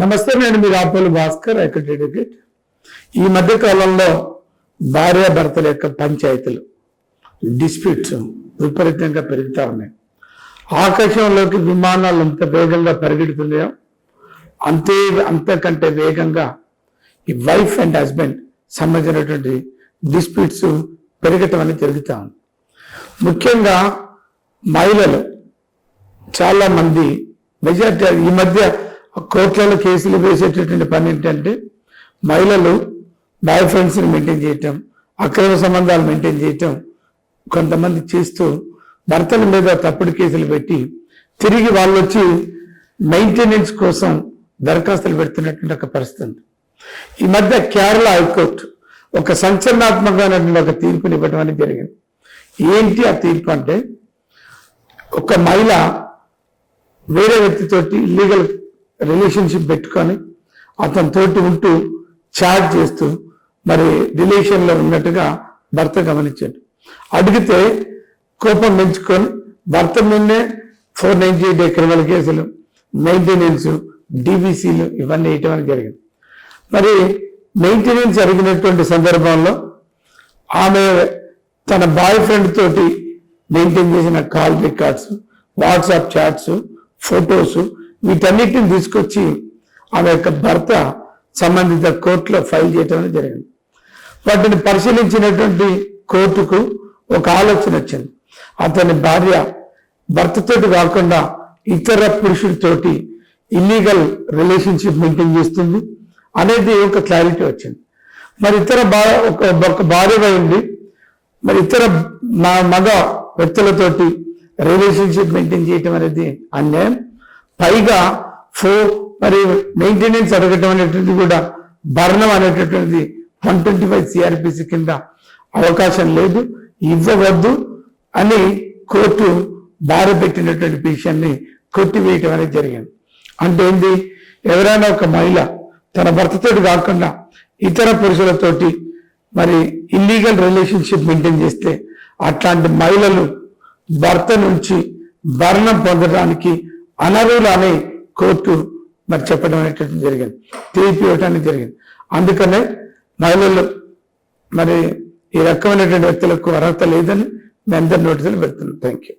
నమస్తే నేను మీ రాపోలు భాస్కర్ అడ్వకేట్ ఈ మధ్య కాలంలో భార్య భర్తల యొక్క పంచాయతీలు డిస్ప్యూట్స్ విపరీతంగా పెరుగుతూ ఉన్నాయి. ఆకాశంలోకి విమానాలు అంత వేగంగా పరిగెడుతున్నాయో అంతే అంతకంటే వేగంగా ఈ వైఫ్ అండ్ హస్బెండ్ సంబంధించినటువంటి డిస్ప్యూట్స్ పెరగటం అనేది జరుగుతూ ఉంది. ముఖ్యంగా మహిళలు చాలామంది మెజార్టీ ఈ మధ్య కోర్టులలో కేసులు వేసేటటువంటి పని ఏంటంటే మహిళలు బాయ్ ఫ్రెండ్స్ని మెయింటైన్ చేయటం అక్రమ సంబంధాలు మెయింటైన్ చేయటం కొంతమంది చేస్తూ భర్తల మీద తప్పుడు కేసులు పెట్టి తిరిగి వాళ్ళు వచ్చి మెయింటెనెన్స్ కోసం దరఖాస్తులు పెడుతున్నటువంటి ఒక పరిస్థితి ఈ మధ్య కేరళ హైకోర్టు ఒక సంచలనాత్మకమైనటువంటి ఒక తీర్పుని ఇవ్వడం అనేది జరిగింది. ఏంటి ఆ తీర్పు అంటే ఒక మహిళ వేరే వ్యక్తితోటి ఇల్లీగల్ రిలేషన్షిప్ పెట్టుకొని అతనితోటి ఉంటూ చాట్ చేస్తూ మరి రిలేషన్లో ఉన్నట్టుగా భర్త గమనించాడు. అడిగితే కోపం పెంచుకొని భర్త మీదనే ఫోర్ నైన్టీ ఎయిట్ క్రిమినల్ కేసులు మెయింటెనెన్స్ డిబిసీలు ఇవన్నీ వేయటం అనేది జరిగింది. మరి మెయింటెనెన్స్ అడిగినటువంటి సందర్భంలో ఆమె తన బాయ్ ఫ్రెండ్ తోటి మెయింటైన్ చేసిన call records WhatsApp chats photos వీటన్నిటిని తీసుకొచ్చి ఆమె యొక్క భర్త సంబంధిత కోర్టులో ఫైల్ చేయటం అనేది జరిగింది. వాటిని పరిశీలించినటువంటి కోర్టుకు ఒక ఆలోచన వచ్చింది. అతని భార్య భర్తతోటి కాకుండా ఇతర పురుషుడితోటి ఇల్లీగల్ రిలేషన్షిప్ మెయింటైన్ చేస్తుంది అనేది ఒక క్లారిటీ వచ్చింది. మరి ఇతర భా ఒక ఒక భార్య ఉంది మరి ఇతర మా మగ వ్యక్తులతోటి రిలేషన్షిప్ మెయింటైన్ చేయటం అనేది అన్యాయం. పైగా ఫో మరి మెయింటెనెన్స్ అడగటం అనేటువంటిది కూడా భరణం అనేటటువంటిది వన్ ట్వంటీ ఫైవ్ సిఆర్పిసి కింద అవకాశం లేదు. ఇవ్వవద్దు అని కోర్టు బారపెట్టినటువంటి పిటిషన్ని కొట్టివేయటం అనేది జరిగింది. అంటే ఏంటి ఎవరైనా ఒక మహిళ తన భర్తతోటి కాకుండా ఇతర పురుషులతోటి మరి ఇల్లీగల్ రిలేషన్షిప్ మెయింటైన్ చేస్తే అట్లాంటి మహిళలు భర్త నుంచి భరణం పొందడానికి అనర్హులు అని కోర్టు మరి చెప్పడం అనేటువంటి జరిగింది. తీర్పు ఇవ్వడానికి జరిగింది. అందుకనే మహిళలు మరి ఈ రకమైనటువంటి వ్యక్తులకు అర్హత లేదని మీ అందరి నోటీసులు పెడుతున్నాను థ్యాంక్ యూ